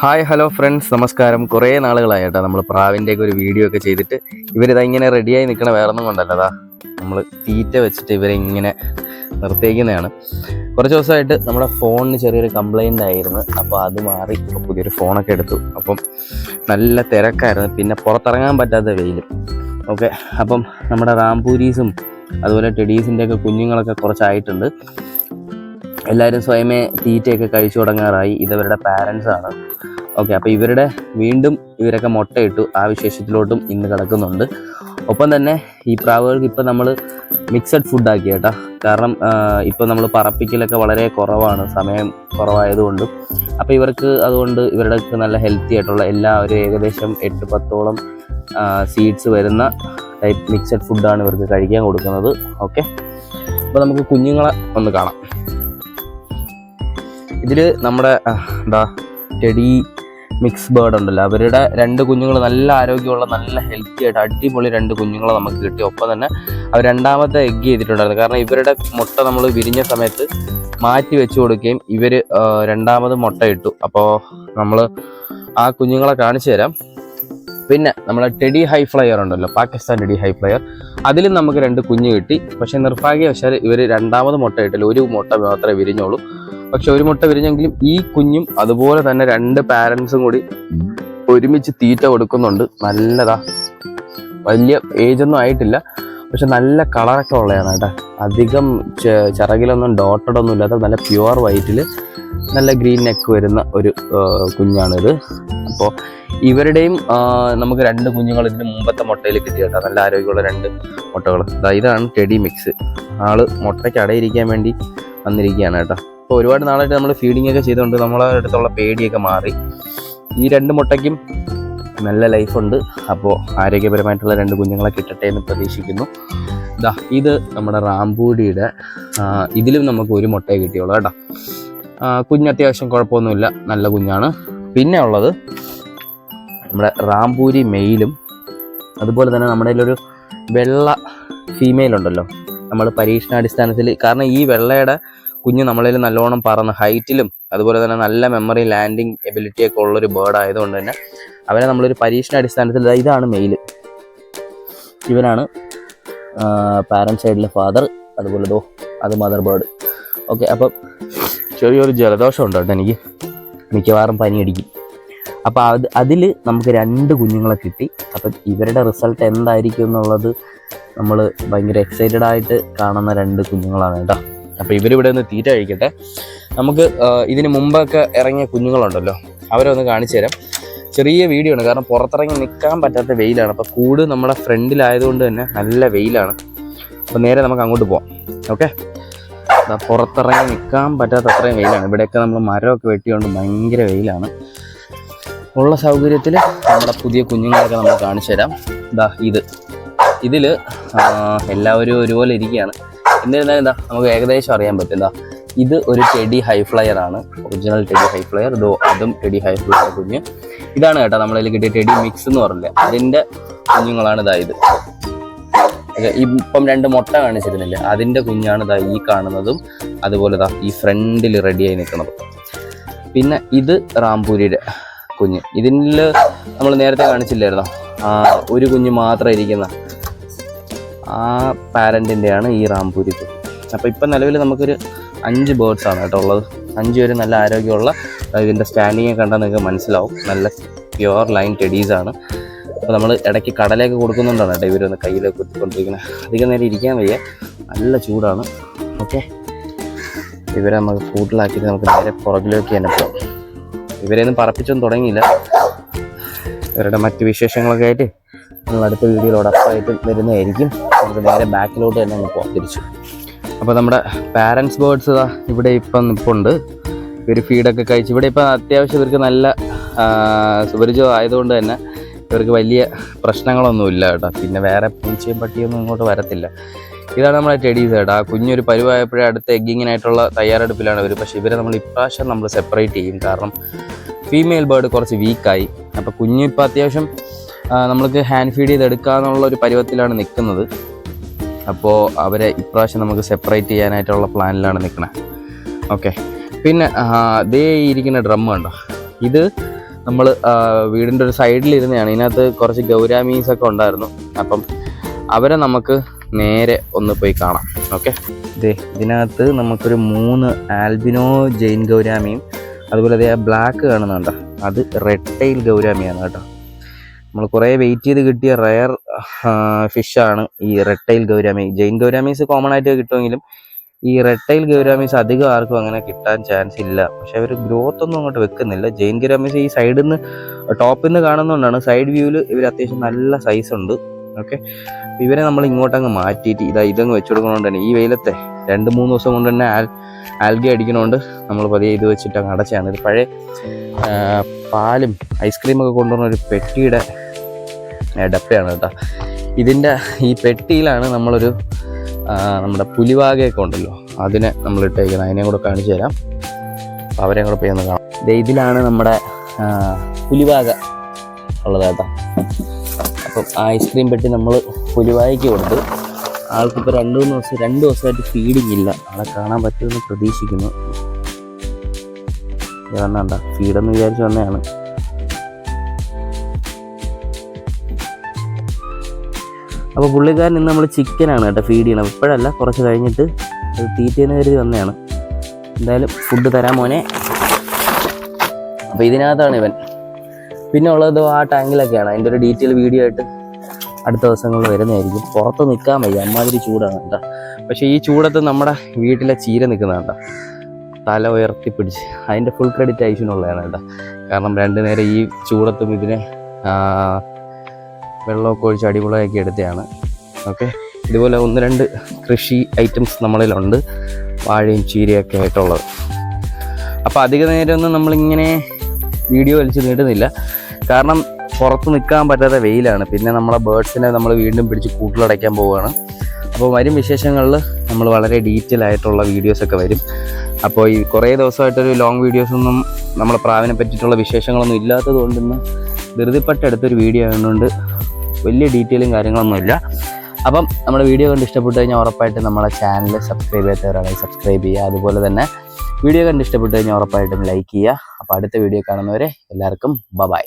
Hi hello friends. നമസ്കാരം. കുറേ നാളുകളായി നമ്മൾ പ്രാവിന്റെയൊക്കെ ഒരു വീഡിയോ ഒക്കെ ചെയ്തിട്ട് ഇവരിതാ ഇങ്ങനെ റെഡിയായി നിൽക്കണ വേറൊന്നും കൊണ്ടല്ലതാ. നമ്മൾ തീറ്റ വെച്ചിട്ട് ഇവരെ ഇങ്ങനെ നിർത്തിയേക്കുന്നതാണ് കുറച്ച് ദിവസമായിട്ട് നമ്മുടെ ഫോണിന് ചെറിയൊരു കംപ്ലൈന്റ് ആയിരുന്നു. അപ്പോൾ അത് മാറി ഇപ്പോൾ പുതിയൊരു ഫോണൊക്കെ എടുത്തു. അപ്പം നല്ല തിരക്കായിരുന്നു. പിന്നെ പുറത്തിറങ്ങാൻ പറ്റാത്ത വെയിലും. ഓക്കെ. അപ്പം നമ്മുടെ റാംപൂരീസും അതുപോലെ ടെഡീസിന്റെ ഒക്കെ കുഞ്ഞുങ്ങളൊക്കെ കുറച്ചായിട്ടുണ്ട്. എല്ലാവരും സ്വയമേ തീറ്റയൊക്കെ കഴിച്ചു തുടങ്ങാറായി. ഇതവരുടെ പാരൻസ് ആണ്. ഓക്കെ അപ്പോൾ ഇവരുടെ വീണ്ടും ഇവരൊക്കെ മുട്ടയിട്ടു ആ വിശേഷത്തിലോട്ടും ഇന്ന് കിടക്കുന്നുണ്ട്. ഒപ്പം തന്നെ ഈ പ്രാവുകൾക്ക് ഇപ്പം നമ്മൾ മിക്സഡ് ഫുഡ് ആക്കി കേട്ടോ. കാരണം ഇപ്പോൾ നമ്മൾ പറപ്പിക്കലൊക്കെ വളരെ കുറവാണ്. സമയം കുറവായതുകൊണ്ടും. അപ്പോൾ ഇവർക്ക് അതുകൊണ്ട് ഇവരുടെ നല്ല ഹെൽത്തി ആയിട്ടുള്ള എല്ലാ ഒരു ഏകദേശം എട്ട് പത്തോളം സീഡ്സ് വരുന്ന ടൈപ്പ് മിക്സഡ് ഫുഡാണ് ഇവർക്ക് കഴിക്കാൻ കൊടുക്കുന്നത്. ഓക്കെ അപ്പോൾ നമുക്ക് കുഞ്ഞുങ്ങളെ ഒന്ന് കാണാം. ഇതിൽ നമ്മുടെ എന്താ ടെഡി മിക്സ് ബേർഡ് ഉണ്ടല്ലോ. അവരുടെ രണ്ട് കുഞ്ഞുങ്ങൾ നല്ല ആരോഗ്യമുള്ള നല്ല ഹെൽത്തി ആയിട്ട് അടിപൊളി രണ്ട് കുഞ്ഞുങ്ങളെ നമുക്ക് കിട്ടി. ഒപ്പം തന്നെ അവർ രണ്ടാമത്തെ എഗ് ചെയ്തിട്ടുണ്ടായിരുന്നു. കാരണം ഇവരുടെ മുട്ട നമ്മൾ വിരിഞ്ഞ സമയത്ത് മാറ്റി വെച്ച് കൊടുക്കുകയും ഇവർ രണ്ടാമത് മുട്ട ഇട്ടു. അപ്പോൾ നമ്മൾ ആ കുഞ്ഞുങ്ങളെ കാണിച്ചു തരാം. പിന്നെ നമ്മളെ ടെഡി ഹൈ ഫ്ലയർ ഉണ്ടല്ലോ പാകിസ്ഥാൻ ടെഡി ഹൈ ഫ്ലയർ. അതിലും നമുക്ക് രണ്ട് കുഞ്ഞ് കിട്ടി. പക്ഷേ നിർഭാഗ്യവശാൽ ഇവർ രണ്ടാമത് മുട്ട ഇട്ടില്ല. ഒരു മുട്ട മാത്രമേ വിരിഞ്ഞുള്ളൂ. പക്ഷെ ഒരു മുട്ട വിരിഞ്ഞെങ്കിലും ഈ കുഞ്ഞും അതുപോലെ തന്നെ രണ്ട് പാരൻസും കൂടി ഒരുമിച്ച് തീറ്റ കൊടുക്കുന്നുണ്ട്. നല്ലതാ. വലിയ ഏജൊന്നും ആയിട്ടില്ല. പക്ഷെ നല്ല കളറൊക്കെ ഉള്ളതാണ് കേട്ടോ. അധികം ചിറകിലൊന്നും ഡോട്ടഡ് ഒന്നും ഇല്ലാത്ത നല്ല പ്യുവർ വൈറ്റിൽ നല്ല ഗ്രീൻ നെക്ക് വരുന്ന ഒരു കുഞ്ഞാണിത്. അപ്പോൾ ഇവരുടെയും നമുക്ക് രണ്ട് കുഞ്ഞുങ്ങൾ ഇതിന് മുമ്പത്തെ മുട്ടയിൽ കിട്ടി കേട്ടോ. നല്ല ആരോഗ്യമുള്ള രണ്ട് മുട്ടകൾ ഇതാണ് ടെഡി മിക്സ് ആൾ മുട്ടയ്ക്ക് അടയിരിക്കാൻ വേണ്ടി വന്നിരിക്കുകയാണ് കേട്ടോ. അപ്പോൾ ഒരുപാട് നാളായിട്ട് നമ്മൾ ഫീഡിംഗ് ഒക്കെ ചെയ്തുകൊണ്ട് നമ്മളെ അടുത്തുള്ള പേടിയൊക്കെ മാറി. ഈ രണ്ട് മുട്ടയ്ക്കും നല്ല ലൈഫുണ്ട് അപ്പോൾ ആരോഗ്യപരമായിട്ടുള്ള രണ്ട് കുഞ്ഞുങ്ങളെ കിട്ടട്ടെ എന്ന് പ്രതീക്ഷിക്കുന്നു. ദാ ഇത് നമ്മുടെ റാംപൂടിയുടെ ഇതിലും നമുക്ക് ഒരു മുട്ടയെ കിട്ടിയുള്ളൂ കേട്ടോ. കുഞ്ഞ് അത്യാവശ്യം കുഴപ്പമൊന്നുമില്ല. നല്ല കുഞ്ഞാണ്. പിന്നെ ഉള്ളത് നമ്മുടെ റാംപൂരി മെയിലും അതുപോലെ തന്നെ നമ്മുടെ ഒരു വെള്ള ഫീമെയിൽ ഉണ്ടല്ലോ. നമ്മൾ പരീക്ഷണാടിസ്ഥാനത്തിൽ കാരണം ഈ വെള്ളയുടെ കുഞ്ഞ് നമ്മളിൽ നല്ലോണം പറന്ന് ഹൈറ്റിലും അതുപോലെ തന്നെ നല്ല മെമ്മറി ലാൻഡിങ് എബിലിറ്റി ഒക്കെ ഉള്ളൊരു ബേർഡ് ആയതുകൊണ്ട് തന്നെ അവരെ നമ്മളൊരു പരീക്ഷണ അടിസ്ഥാനത്തിൽ ഇതാണ് മെയിൽ. ഇവനാണ് പാരൻസ് സൈഡിലെ ഫാദർ അതുപോലെ ദോ അത് മദർ ബേർഡ് ഓക്കെ അപ്പം ചെറിയൊരു ജലദോഷം ഉണ്ട് എനിക്ക്? മിക്കവാറും പനി അടിക്കും. അപ്പോൾ അത് അതിൽ നമുക്ക് രണ്ട് കുഞ്ഞുങ്ങളെ കിട്ടി. അപ്പം ഇവരുടെ റിസൾട്ട് എന്തായിരിക്കും എന്നുള്ളത് നമ്മൾ ഭയങ്കര എക്സൈറ്റഡ് ആയിട്ട് കാണുന്ന രണ്ട് കുഞ്ഞുങ്ങളാണ് കേട്ടോ. അപ്പോൾ ഇവരിവിടെ നിന്ന് തീറ്റ കഴിക്കട്ടെ. നമുക്ക് ഇതിന് മുമ്പൊക്കെ ഇറങ്ങിയ കുഞ്ഞുങ്ങളുണ്ടല്ലോ അവരെ ഒന്ന് കാണിച്ചു തരാം. ചെറിയ വീഡിയോ ആണ് കാരണം പുറത്തിറങ്ങി നിൽക്കാൻ പറ്റാത്ത വെയിലാണ്. അപ്പോൾ കൂട് നമ്മുടെ ഫ്രണ്ടിലായതുകൊണ്ട് തന്നെ നല്ല വെയിലാണ്. അപ്പോൾ നേരെ നമുക്ക് അങ്ങോട്ട് പോവാം ഓക്കെ? പുറത്തിറങ്ങി നിൽക്കാൻ പറ്റാത്ത അത്രയും വെയിലാണ്. ഇവിടെയൊക്കെ നമ്മൾ മരമൊക്കെ വെട്ടിയോണ്ട് ഭയങ്കര വെയിലാണ്. ഉള്ള സൗകര്യത്തിൽ നമ്മുടെ പുതിയ കുഞ്ഞുങ്ങളൊക്കെ നമ്മൾ കാണിച്ചു തരാം. ഇതാ. ഇത് ഇതിൽ എല്ലാവരും ഒരുപോലെ ഇരിക്കുകയാണ്. എന്നിരുന്നാലും എന്താ നമുക്ക് ഏകദേശം അറിയാൻ പറ്റും. എന്താ ഇത് ഒരു ടെഡി ഹൈ ഫ്ലയർ ആണ്. Original teddy high flyer. ഇതോ അതും ടെഡി ഹൈ ഫ്ലയർ കുഞ്ഞ്. ഇതാണ് കേട്ടോ നമ്മളതിൽ കിട്ടിയ ടെഡി മിക്സ് എന്ന് പറഞ്ഞില്ലേ? അതിന്റെ കുഞ്ഞുങ്ങളാണ് ഇതാ ഇത്. ഇത് ഇപ്പം രണ്ട് മുട്ട കാണിച്ചിരുന്നില്ലേ? അതിന്റെ കുഞ്ഞാണ് ഇതാ ഈ കാണുന്നതും അതുപോലെ ഇതാ ഈ ഫ്രണ്ടിൽ റെഡിയായി നിൽക്കുന്നത്. പിന്നെ ഇത് റാംപൂരിയുടെ കുഞ്ഞ്. ഇതിൽ നമ്മൾ നേരത്തെ കാണിച്ചില്ലായിരുന്നോ ഒരു കുഞ്ഞ് മാത്രം ഇരിക്കുന്ന ആ പാരന്റിന്റെയാണ് ഈ റാംപൂരി കുഞ്ഞ് അപ്പോൾ ഇപ്പം നിലവിൽ നമുക്കൊരു അഞ്ച് ബേർഡ്സ് ആണ് കേട്ടോ ഉള്ളത്. അഞ്ച് പേര് നല്ല ആരോഗ്യമുള്ള ഇതിന്റെ സ്റ്റാൻഡിങ് കണ്ടാൽ നിങ്ങൾക്ക് മനസ്സിലാവും. നല്ല പ്യുവർ ലൈൻ ടെഡീസ് ആണ്. അപ്പോൾ നമ്മൾ ഇടയ്ക്ക് കടലേക്ക് കൊടുക്കുന്നുണ്ടാണ് കേട്ടോ ഇവരൊന്ന് കയ്യിലൊക്കെ കുത്തിക്കൊണ്ടിരിക്കുന്നത് അധികം നേരം ഇരിക്കാൻ വയ്യ. നല്ല ചൂടാണ്. ഓക്കെ. ഇവരെ നമുക്ക് കൂട്ടിലാക്കിയിട്ട് നമുക്ക് നേരെ പുറകിലേക്ക് തന്നെ പോകാം ഇവരെയൊന്നും പറപ്പിച്ചൊന്നും തുടങ്ങിയില്ല. ഇവരുടെ മറ്റ് വിശേഷങ്ങളൊക്കെ ആയിട്ട് നമ്മൾ അടുത്ത വീഡിയോയിലോടൊപ്പമായിട്ട് വരുന്നതായിരിക്കും. നമുക്ക് നേരെ ബാക്കിലോട്ട് തന്നെ ഒന്ന് പോകാം തിരിച്ചു അപ്പോൾ നമ്മുടെ പാരൻസ് ബേർഡ്സ് ഇതാ ഇവിടെ ഇപ്പം നിൽപ്പുണ്ട് ഇവർ ഫീഡൊക്കെ കഴിച്ച് ഇവിടെ ഇപ്പം അത്യാവശ്യം ഇവർക്ക് നല്ല സുപരിചിതം ആയതുകൊണ്ട് തന്നെ ഇവർക്ക് വലിയ പ്രശ്നങ്ങളൊന്നുമില്ല കേട്ടോ. പിന്നെ വേറെ പൂച്ചയും പട്ടിയൊന്നും ഇങ്ങോട്ട് വരത്തില്ല. ഇതാണ് നമ്മുടെ ടെഡീസ് കേട്ടോ ആ കുഞ്ഞൊരു പരുവായപ്പോഴേ അടുത്ത എഗ്ഗിങ്ങിനായിട്ടുള്ള തയ്യാറെടുപ്പിലാണ് ഇവർ പക്ഷേ ഇവരെ നമ്മൾ ഇപ്രാവശ്യം നമ്മൾ സെപ്പറേറ്റ് ചെയ്യും. കാരണം ഫീമെയിൽ ബേർഡ് കുറച്ച് വീക്കായി അപ്പോൾ കുഞ്ഞിപ്പോൾ അത്യാവശ്യം നമ്മൾക്ക് ഹാൻഡ് ഫീഡ് ചെയ്ത് എടുക്കാന്നുള്ള ഒരു പരുവത്തിലാണ് നിൽക്കുന്നത്. അപ്പോൾ അവരെ ഇപ്രാവശ്യം നമുക്ക് സെപ്പറേറ്റ് ചെയ്യാനായിട്ടുള്ള പ്ലാനിലാണ് നിൽക്കുന്നത് ഓക്കെ പിന്നെ ദേ ഇരിക്കുന്ന ഡ്രം കണ്ടോ? ഇത് നമ്മൾ വീടിന്റെ ഒരു സൈഡിലിരുന്നതാണ് ഇതിനകത്ത് കുറച്ച് ഗൗരാമീസ് ഒക്കെ ഉണ്ടായിരുന്നു. അപ്പം അവരെ നമുക്ക് നേരെ ഒന്ന് പോയി കാണാം. ഓക്കെ ഇതേ ഇതിനകത്ത് നമുക്കൊരു മൂന്ന് ആൽബിനോ ജെയിൻ ഗൗരാമിയും അതുപോലെ അതേ ബ്ലാക്ക് കാണുന്നുണ്ടോ. അത് റെഡ് ടൈൽ ഗൗരാമിയാണ് കേട്ടോ. നമ്മൾ കുറേ വെയിറ്റ് ചെയ്ത് കിട്ടിയ റയർ ഫിഷാണ് ഈ റെട്ടൈൽ ഗൗരാമി ജെയിൻ ഗൗരാമീസ് കോമൺ ആയിട്ട് കിട്ടുമെങ്കിലും ഈ റെട്ടൈൽ ഗൗരാമീസ് അധികം ആർക്കും അങ്ങനെ കിട്ടാൻ ചാൻസ് ഇല്ല. പക്ഷെ അവർ ഗ്രോത്ത് ഒന്നും അങ്ങോട്ട് വെക്കുന്നില്ല. ജെയിൻ ഗൗരാമീസ് ഈ സൈഡിൽ നിന്ന് ടോപ്പിൽ നിന്ന് കാണുന്നതുകൊണ്ടാണ് സൈഡ് വ്യൂവിൽ ഇവർ അത്യാവശ്യം നല്ല സൈസ് ഉണ്ട്. ഓക്കെ ഇവരെ നമ്മൾ ഇങ്ങോട്ടങ്ങ് മാറ്റിയിട്ട് ഇതാ ഇതങ്ങ് വെച്ച് കൊടുക്കണോണ്ട് തന്നെ ഈ വെയിലത്തെ രണ്ട് മൂന്ന് ദിവസം കൊണ്ട് തന്നെ ആൽ ആൽഗി അടിക്കണോണ്ട് നമ്മൾ പതിയെ ഇത് വെച്ചിട്ട് അങ്ങ് അടച്ചാണ്. ഇത് പഴയ പാലും ഐസ്ക്രീമൊക്കെ കൊണ്ടുവന്ന ഒരു പെട്ടിയുടെ ഡപ്പയാണ് കേട്ടോ. ഇതിന്റെ ഈ പെട്ടിയിലാണ് നമ്മളൊരു നമ്മുടെ പുലിവാകയൊക്കെ ഉണ്ടല്ലോ അതിനെ നമ്മൾ ഇട്ടേക്കുന്നത് അതിനെയും കൂടെ കാണിച്ചു തരാം. അവരെ കൂടെ പോയി ഒന്ന് കാണാം. ഇതിലാണ് നമ്മുടെ പുലിവാക ഉള്ളത് കേട്ടോ. അപ്പം ഐസ്ക്രീം പെട്ടി നമ്മൾ പുലിവായിക്ക് കൊടുത്തു. ആൾക്കിപ്പോൾ രണ്ട് മൂന്ന് ദിവസം രണ്ട് ദിവസമായിട്ട് ഫീഡിങ് ഇല്ല. ആളെ കാണാൻ പറ്റുമെന്ന് പ്രതീക്ഷിക്കുന്നു. വന്നണ്ട ഫീഡെന്ന് വിചാരിച്ച് വന്നതാണ്. അപ്പോൾ പുള്ളിക്കാരൻ ഇന്ന് നമ്മൾ ചിക്കനാണ് കേട്ടോ ഫീഡ് ചെയ്യണം ഇപ്പോഴല്ല കുറച്ച് കഴിഞ്ഞിട്ട് അത് തീറ്റയെന്ന് കരുതി വന്നതാണ്. എന്തായാലും ഫുഡ് തരാൻ മോനെ. അപ്പോൾ ഇതിനകത്താണ് ഇവൻ. പിന്നെ ഉള്ളത് ആ ടാങ്കിലൊക്കെയാണ് അതിന്റെ ഒരു ഡീറ്റെയിൽ വീഡിയോ ആയിട്ട് അടുത്ത ദിവസങ്ങളിൽ വരുന്നതായിരിക്കും. പുറത്ത് നിൽക്കാൻ വയ്യ അമ്മാതിരി ചൂടാണ് കേട്ടോ. പക്ഷേ ഈ ചൂടത്ത് നമ്മുടെ വീട്ടിലെ ചീര നിൽക്കുന്നതാണ് കേട്ടോ. തല ഉയർത്തി പിടിച്ച് അതിന്റെ ഫുൾ ക്രെഡിറ്റ് ആയിഷനുള്ളതാണ് കേട്ടോ. കാരണം രണ്ടു നേരം ഈ ചൂടത്തും ഇതിനെ വെള്ളമൊക്കെ ഒഴിച്ച് അടിപൊളിയാക്കി എടുത്തതാണ്. ഓക്കെ ഇതുപോലെ ഒന്ന് രണ്ട് കൃഷി ഐറ്റംസ് നമ്മളിലുണ്ട്. വാഴയും ചീരയൊക്കെ ആയിട്ടുള്ളത്. അപ്പോൾ അധിക നേരമൊന്നും നമ്മളിങ്ങനെ വീഡിയോ വലിച്ച് നീട്ടുന്നില്ല. കാരണം പുറത്ത് നിൽക്കാൻ പറ്റാത്ത വെയിലാണ്. പിന്നെ നമ്മളെ ബേഡ്സിനെ നമ്മൾ വീണ്ടും പിടിച്ച് കൂട്ടിലടയ്ക്കാൻ പോവുകയാണ്. അപ്പോൾ വരും വിശേഷങ്ങളിൽ നമ്മൾ വളരെ ഡീറ്റെയിൽ ആയിട്ടുള്ള വീഡിയോസൊക്കെ വരും. അപ്പോൾ ഈ കുറേ ദിവസമായിട്ടൊരു ലോങ് വീഡിയോസൊന്നും നമ്മളെ പ്രാവിനെ പറ്റിയിട്ടുള്ള വിശേഷങ്ങളൊന്നും ഇല്ലാത്തത് കൊണ്ട് ഇന്ന് ധൃതിപ്പെട്ടെടുത്തൊരു വീഡിയോ ആയതുകൊണ്ട് വലിയ ഡീറ്റെയിലും കാര്യങ്ങളൊന്നുമില്ല. അപ്പം നമ്മുടെ വീഡിയോ കണ്ട് ഇഷ്ടപ്പെട്ടു കഴിഞ്ഞാൽ ഉറപ്പായിട്ട് നമ്മളെ ചാനൽ സബ്സ്ക്രൈബ് ചെയ്യാത്തവരാണെങ്കിൽ സബ്സ്ക്രൈബ് ചെയ്യുക. അതുപോലെ തന്നെ വീഡിയോ കണ്ട് ഇഷ്ടപ്പെട്ടു കഴിഞ്ഞാൽ ഉറപ്പായിട്ടും ലൈക്ക് ചെയ്യുക. അപ്പോൾ അടുത്ത വീഡിയോ കാണുന്നവരെ എല്ലാവർക്കും ബ ബൈ